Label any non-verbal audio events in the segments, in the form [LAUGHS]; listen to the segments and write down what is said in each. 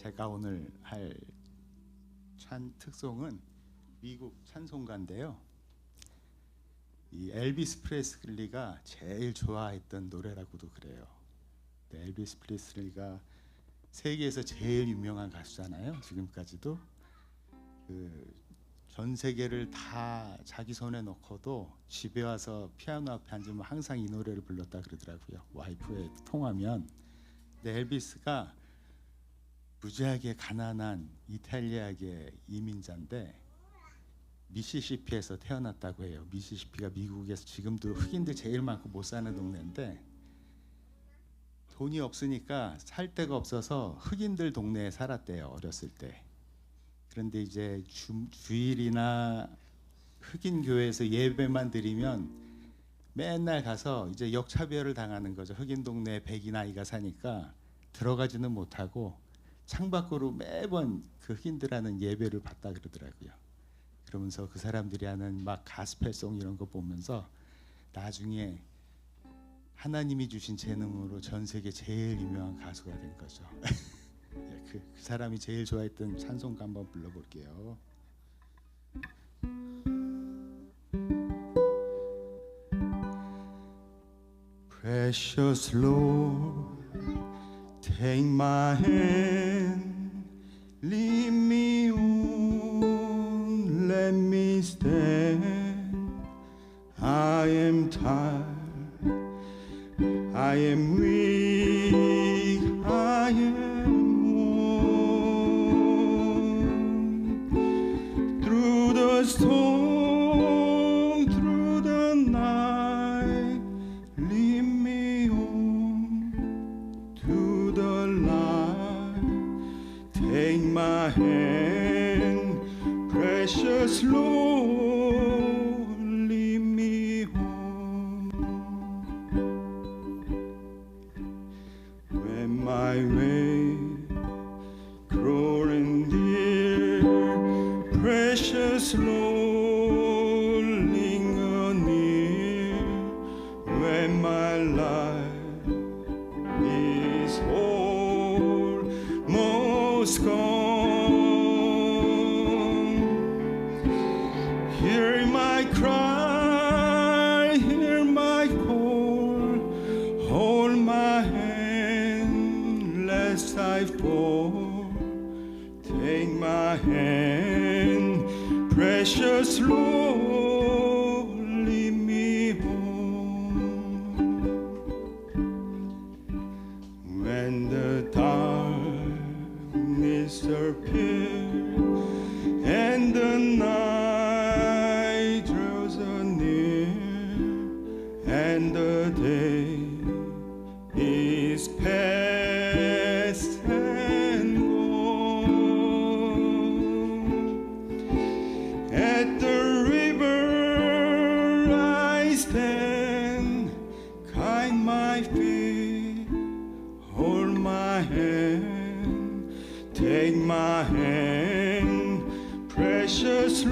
제가 오늘 할 찬 특송은 미국 찬송가인데요. 이 엘비스 프레슬리가 제일 좋아했던 노래라고도 그래요. 네, 엘비스 프레슬리가 세계에서 제일 유명한 가수잖아요. 지금까지도 그 전 세계를 다 자기 손에 넣고도 집에 와서 피아노 앞에 앉으면 항상 이 노래를 불렀다 그러더라고요. 와이프에 통하면. 엘비스가 무지하게 가난한 이탈리아계 이민자인데 미시시피에서 태어났다고 해요. 미시시피가 미국에서 지금도 흑인들 제일 많고 못 사는 동네인데 돈이 없으니까 살 데가 없어서 흑인들 동네에 살았대요. 어렸을 때. 그런데 이제 주, 주일이나 흑인 교회에서 예배만 드리면 맨날 가서 이제 역차별을 당하는 거죠. 흑인 동네에 백인 아이가 사니까 들어가지는 못하고 창밖으로 매번 그 흑인들하는 예배를 받다 그러더라고요. 그러면서 그 사람들이 하는 막 가스펠송 이런 거 보면서 나중에 하나님이 주신 재능으로 전 세계 제일 유명한 가수가 된 거죠. [LAUGHS] 예, 그, 그 사람이 제일 좋아했던 찬송가 한번 불러볼게요. Precious Lord, take my hand, lead me on, let me stand. I am tired, I am weak, Take my hand, precious Lord, lead me home. When my way hold my hand lest I fall. Take my hand, precious Lord, lead me home. When the darkness appears and the night past and. At the river I stand, kind my feet, hold my hand, take my hand, precious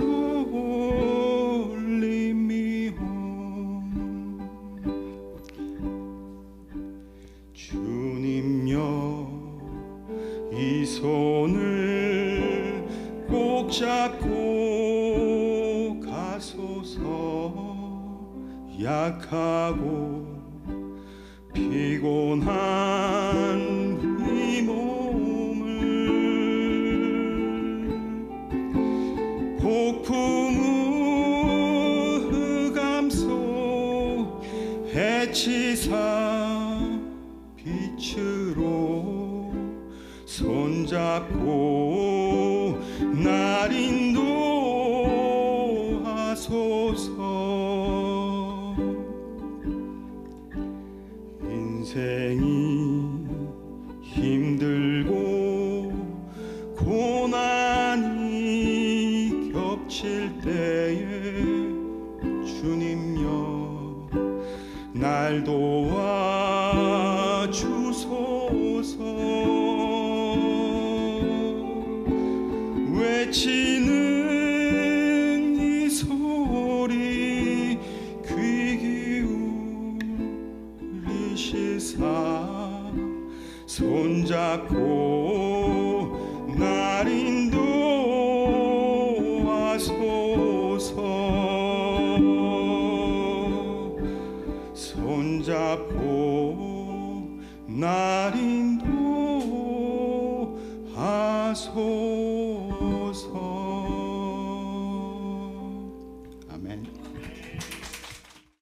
주님여 이 손을 꼭 잡고 가소서. 약하고 피곤한 이 몸을 폭풍 빛으로 손잡고 날 인도하소서. 인생이 힘들고 고난이 겹칠 때에 주님 여 날 도와 시사. 손잡고 인도하소서